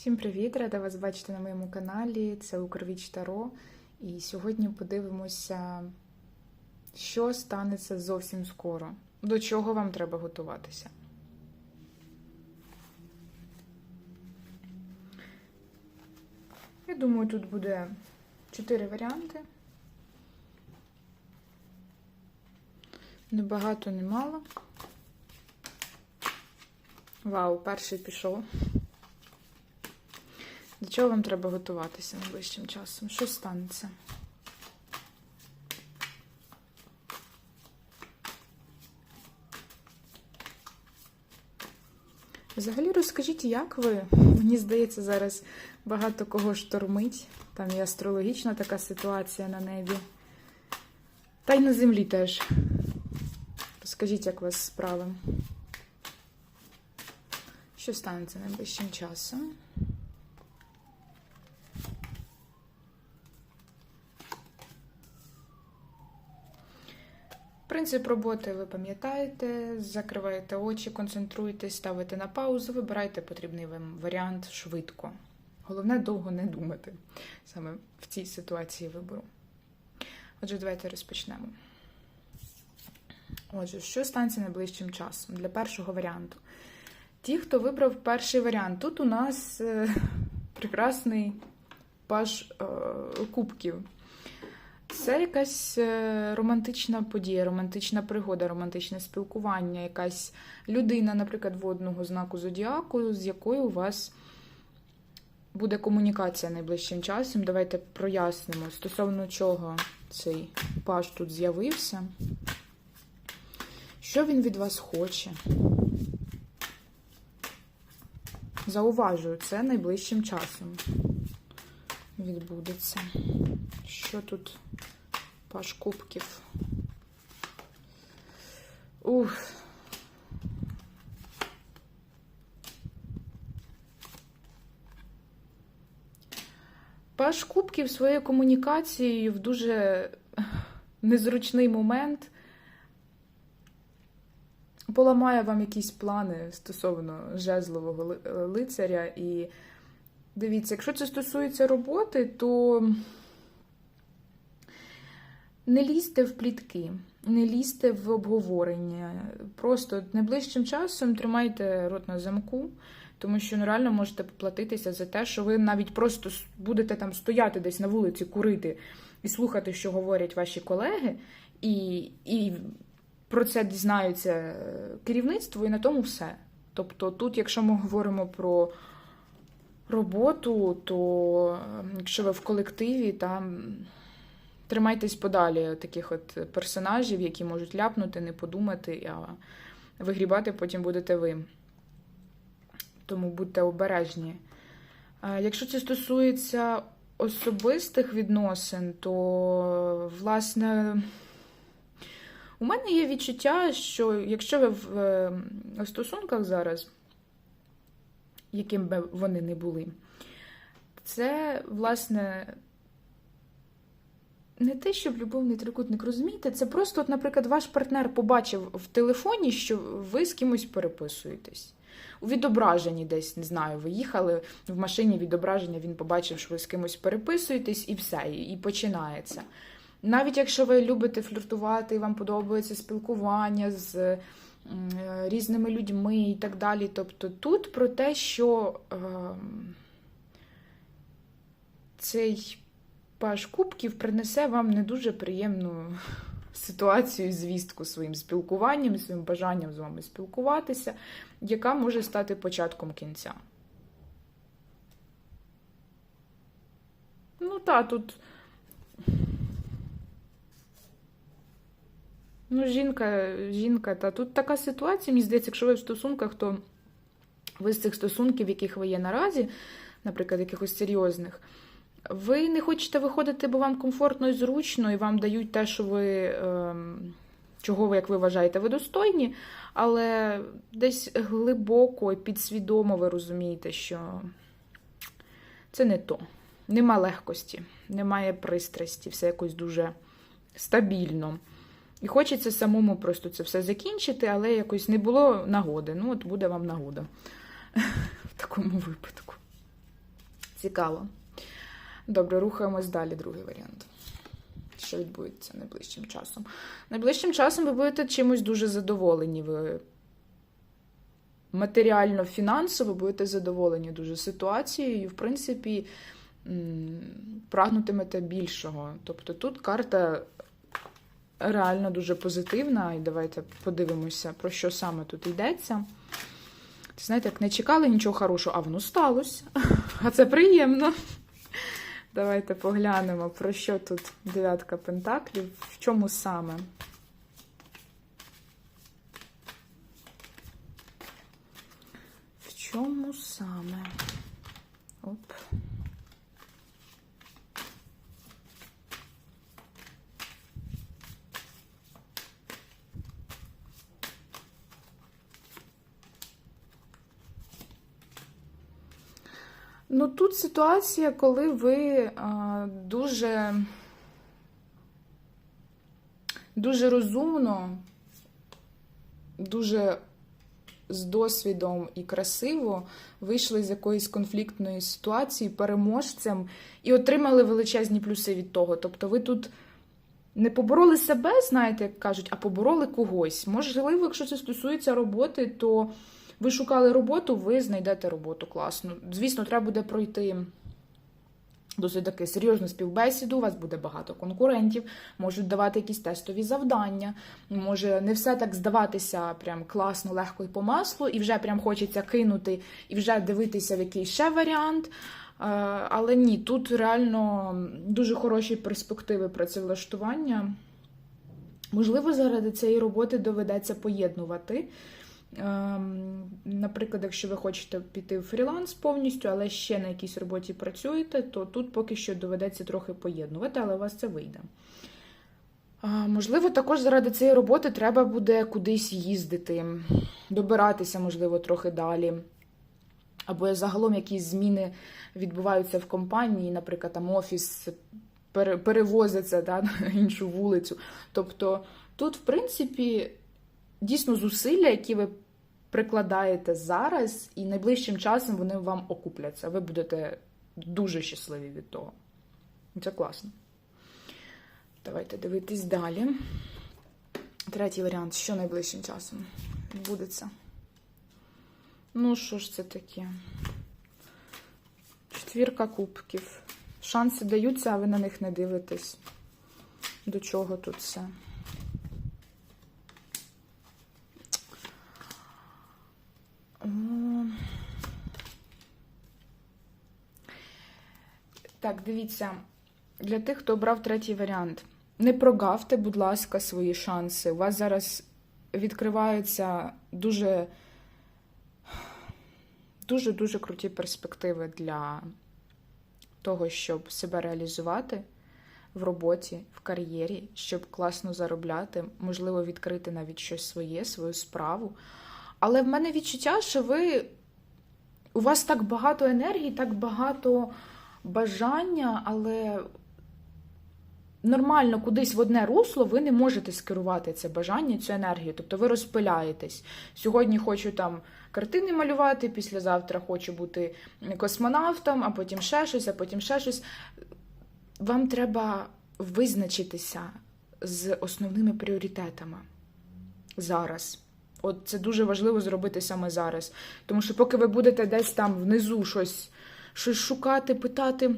Всім привіт! Рада вас бачити на моєму каналі. Це Укрвіч Таро. І сьогодні подивимося, що станеться зовсім скоро. До чого вам треба готуватися. Я думаю, тут буде чотири варіанти. Не багато, не мало. Вау, перший пішов. До чого вам треба готуватися найближчим часом? Що станеться? Взагалі розкажіть, як ви? Мені здається, зараз багато кого штормить. Там і астрологічна така ситуація на небі. Та й на землі теж. Розкажіть, як у вас справи? Що станеться найближчим часом? Принцип роботи ви пам'ятаєте, закриваєте очі, концентруєтесь, ставите на паузу, вибирайте потрібний вам варіант швидко. Головне довго не думати саме в цій ситуації вибору. Отже, давайте розпочнемо. Отже, що станеться найближчим часом для першого варіанту? Ті, хто вибрав перший варіант, тут у нас е, прекрасний паж е, кубків. Це якась е, романтична подія, романтична пригода, романтичне спілкування, якась людина, наприклад, водного знаку зодіаку, з якою у вас буде комунікація найближчим часом. Давайте прояснимо, стосовно чого цей паж тут з'явився. Що він від вас хоче? Зауважую, це найближчим часом відбудеться. Що тут паш кубків? Ух. Паш кубків своєю комунікацією в дуже незручний момент поламає вам якісь плани стосовно жезлового лицаря. І дивіться, якщо це стосується роботи, то не лізьте в плітки, не лізьте в обговорення. Просто найближчим часом тримайте рот на замку, тому що ну, реально можете поплатитися за те, що ви навіть просто будете там стояти десь на вулиці, курити і слухати, що говорять ваші колеги, і, і про це дізнаються е, керівництво, і на тому все. Тобто, тут, якщо ми говоримо про роботу, то е, якщо ви в колективі, там тримайтесь подалі таких от персонажів, які можуть ляпнути, не подумати, а вигрібати потім будете ви. Тому будьте обережні. Якщо це стосується особистих відносин, то, власне, у мене є відчуття, що якщо ви в е, стосунках зараз, яким би вони не були, це, власне, не те, щоб любовний трикутник, розумієте, це просто, от, наприклад, ваш партнер побачив в телефоні, що ви з кимось переписуєтесь. У відображенні десь, не знаю, ви їхали в машині відображення, він побачив, що ви з кимось переписуєтесь, і все, і починається. Навіть якщо ви любите фліртувати, і вам подобається спілкування з е, різними людьми і так далі. Тобто тут про те, що ем, цей паш кубків принесе вам не дуже приємну ситуацію, звістку своїм спілкуванням, своїм бажанням з вами спілкуватися, яка може стати початком кінця. Ну, та, тут. Ну, жінка, жінка, та тут така ситуація, мені здається, якщо ви в стосунках, то ви з цих стосунків, яких ви є наразі, наприклад, якихось серйозних, ви не хочете виходити, бо вам комфортно і зручно, і вам дають те, що ви, ем, чого ви, як ви вважаєте, ви достойні, але десь глибоко і підсвідомо ви розумієте, що це не то. Нема легкості, немає пристрасті, все якось дуже стабільно. І хочеться самому просто це все закінчити, але якось не було нагоди. Ну, от буде вам нагода в такому випадку. Цікаво. Добре, рухаємось далі. Другий варіант. Що відбудеться найближчим часом? Найближчим часом ви будете чимось дуже задоволені. Ви матеріально, фінансово будете задоволені дуже ситуацією, і, в принципі, прагнутимете більшого. Тобто тут карта реально дуже позитивна, і давайте подивимося, про що саме тут йдеться. Знаєте, як не чекали нічого хорошого, а воно сталося. А це приємно. Давайте поглянемо, про що тут дев'ятка пентаклів, в чому саме. В чому саме? Ну, тут ситуація, коли ви а, дуже, дуже розумно, дуже з досвідом і красиво вийшли з якоїсь конфліктної ситуації переможцем і отримали величезні плюси від того. Тобто, ви тут не побороли себе, знаєте, як кажуть, а побороли когось. Можливо, якщо це стосується роботи, то. Ви шукали роботу, ви знайдете роботу класно. Звісно, треба буде пройти досить таки серйозну співбесіду, у вас буде багато конкурентів, можуть давати якісь тестові завдання. Може не все так здаватися прям класно, легко і по маслу, і вже прям хочеться кинути і вже дивитися в якийсь ще варіант. Е, Але ні, тут реально дуже хороші перспективи працевлаштування. Можливо, заради цієї роботи доведеться поєднувати. Ем, Наприклад, якщо ви хочете піти в фріланс повністю, але ще на якійсь роботі працюєте, то тут поки що доведеться трохи поєднувати, але у вас це вийде. Можливо, також заради цієї роботи треба буде кудись їздити, добиратися, можливо, трохи далі. Або загалом якісь зміни відбуваються в компанії, наприклад, там офіс перевозиться да, на іншу вулицю. Тобто тут, в принципі, дійсно зусилля, які ви прикладаєте зараз, і найближчим часом вони вам окупляться. Ви будете дуже щасливі від того. Це класно. Давайте дивитись далі. Третій варіант. Що найближчим часом відбудеться? Ну, що ж це таке? Четвірка кубків. Шанси даються, а ви на них не дивитесь. До чого тут все? Так, дивіться, для тих, хто обрав третій варіант. Не прогавте, будь ласка, свої шанси. У вас зараз відкриваються дуже дуже дуже круті перспективи для того, щоб себе реалізувати в роботі, в кар'єрі, щоб класно заробляти, можливо, відкрити навіть щось своє, свою справу. Але в мене відчуття, що ви у вас так багато енергії, так багато бажання, але нормально кудись в одне русло ви не можете скерувати це бажання, цю енергію. Тобто ви розпиляєтесь. Сьогодні хочу там картини малювати, післязавтра хочу бути космонавтом, а потім ще щось, а потім ще щось. Вам треба визначитися з основними пріоритетами зараз. От це дуже важливо зробити саме зараз. Тому що поки ви будете десь там внизу щось, щось шукати, питати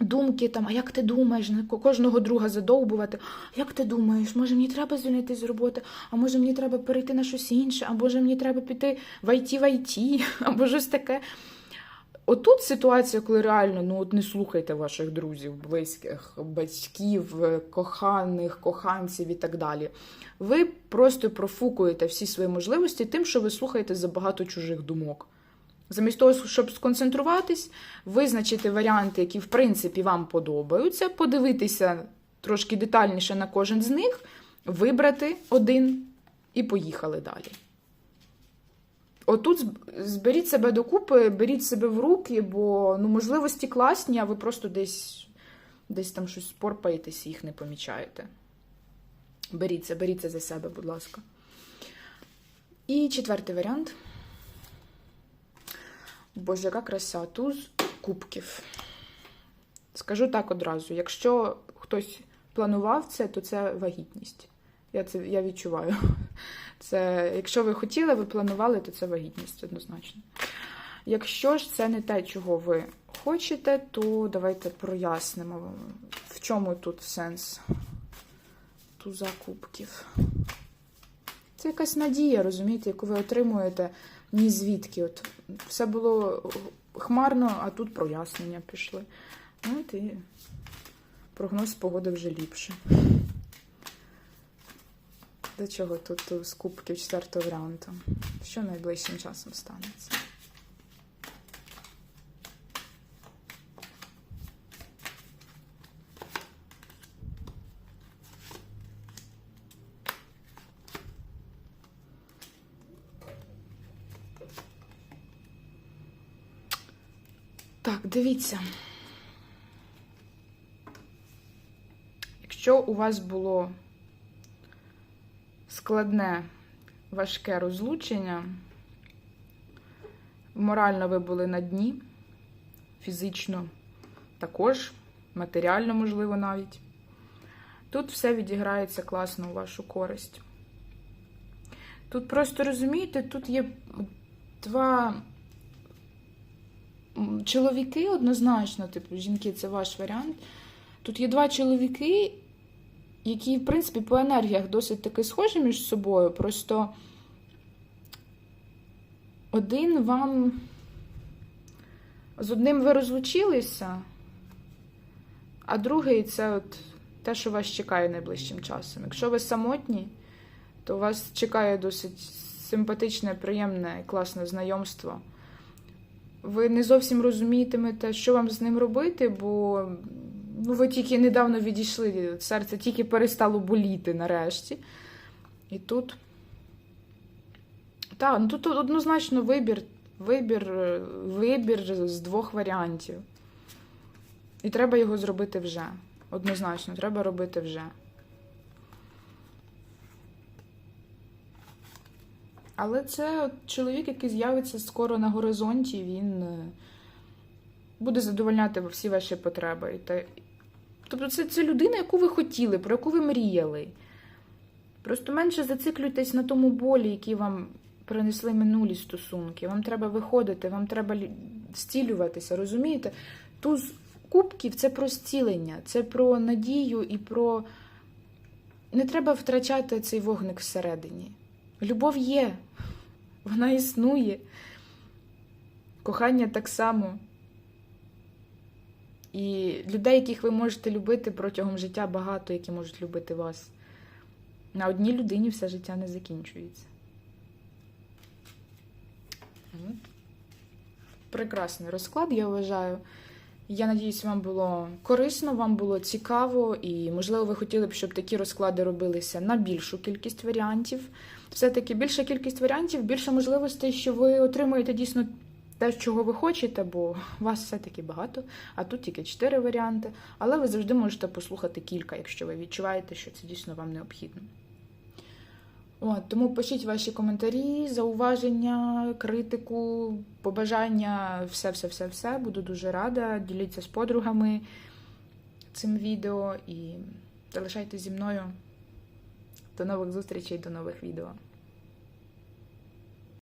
думки, там, а як ти думаєш, кожного друга задовбувати. Як ти думаєш, може мені треба звільнити з роботи, а може мені треба перейти на щось інше, а може мені треба піти в IT в IT, або щось таке. Отут ситуація, коли реально ну от не слухайте ваших друзів, близьких, батьків, коханих, коханців і так далі. Ви просто профукуєте всі свої можливості тим, що ви слухаєте забагато чужих думок. Замість того, щоб сконцентруватись, визначити варіанти, які в принципі вам подобаються, подивитися трошки детальніше на кожен з них, вибрати один і поїхали далі. Отут зберіть себе докупи, беріть себе в руки, бо ну, можливості класні, а ви просто десь десь там щось порпаєтесь і їх не помічаєте. Беріться, беріться за себе, будь ласка. І четвертий варіант. Боже, яка краса. Туз кубків. Скажу так одразу: якщо хтось планував це, то це вагітність. Я це я відчуваю. Це, якщо ви хотіли, ви планували, то це вагітність однозначно. Якщо ж це не те, чого ви хочете, то давайте прояснимо, в чому тут сенс туза кубків. Це якась надія, розумієте, яку ви отримуєте ні звідки. От все було хмарно, а тут прояснення пішли. От і прогноз погоди вже ліпше. До чого тут з кубків четвертого варіанту? Що найближчим часом станеться? Так, дивіться. Якщо у вас було складне, важке розлучення, морально ви були на дні, фізично також, матеріально, можливо, навіть. Тут все відіграється класно у вашу користь. Тут просто розумієте, тут є два чоловіки однозначно, типу, жінки це ваш варіант. Тут є два чоловіки, які, в принципі, по енергіях досить таки схожі між собою. Просто один вам. З одним ви розлучилися, а другий це от те, що вас чекає найближчим часом. Якщо ви самотні, то вас чекає досить симпатичне, приємне і класне знайомство. Ви не зовсім розумітимете, що вам з ним робити, бо ну, ви тільки недавно відійшли, серце тільки перестало боліти нарешті. І тут. Так, ну тут однозначно вибір, вибір, вибір з двох варіантів. І треба його зробити вже. Однозначно, треба робити вже. Але це чоловік, який з'явиться скоро на горизонті, він е, буде задовольняти всі ваші потреби. Тобто це, це людина, яку ви хотіли, про яку ви мріяли. Просто менше зациклюйтесь на тому болі, який вам принесли минулі стосунки. Вам треба виходити, вам треба зцілюватися, розумієте? Туз кубків це про зцілення, це про надію і про. Не треба втрачати цей вогник всередині. Любов є, вона існує. Кохання так само. І людей, яких ви можете любити протягом життя, багато, які можуть любити вас. На одній людині все життя не закінчується. Прекрасний розклад, я вважаю. Я надіюсь, вам було корисно, вам було цікаво, і, можливо, ви хотіли б, щоб такі розклади робилися на більшу кількість варіантів. Все-таки більша кількість варіантів, більше можливостей, що ви отримуєте дійсно те, чого ви хочете, бо вас все-таки багато, а тут тільки чотири варіанти. Але ви завжди можете послухати кілька, якщо ви відчуваєте, що це дійсно вам необхідно. От, Тому пишіть ваші коментарі, зауваження, критику, побажання, все-все-все-все. Буду дуже рада. Діліться з подругами цим відео і залишайтесь зі мною. До нових зустрічей, до нових відео.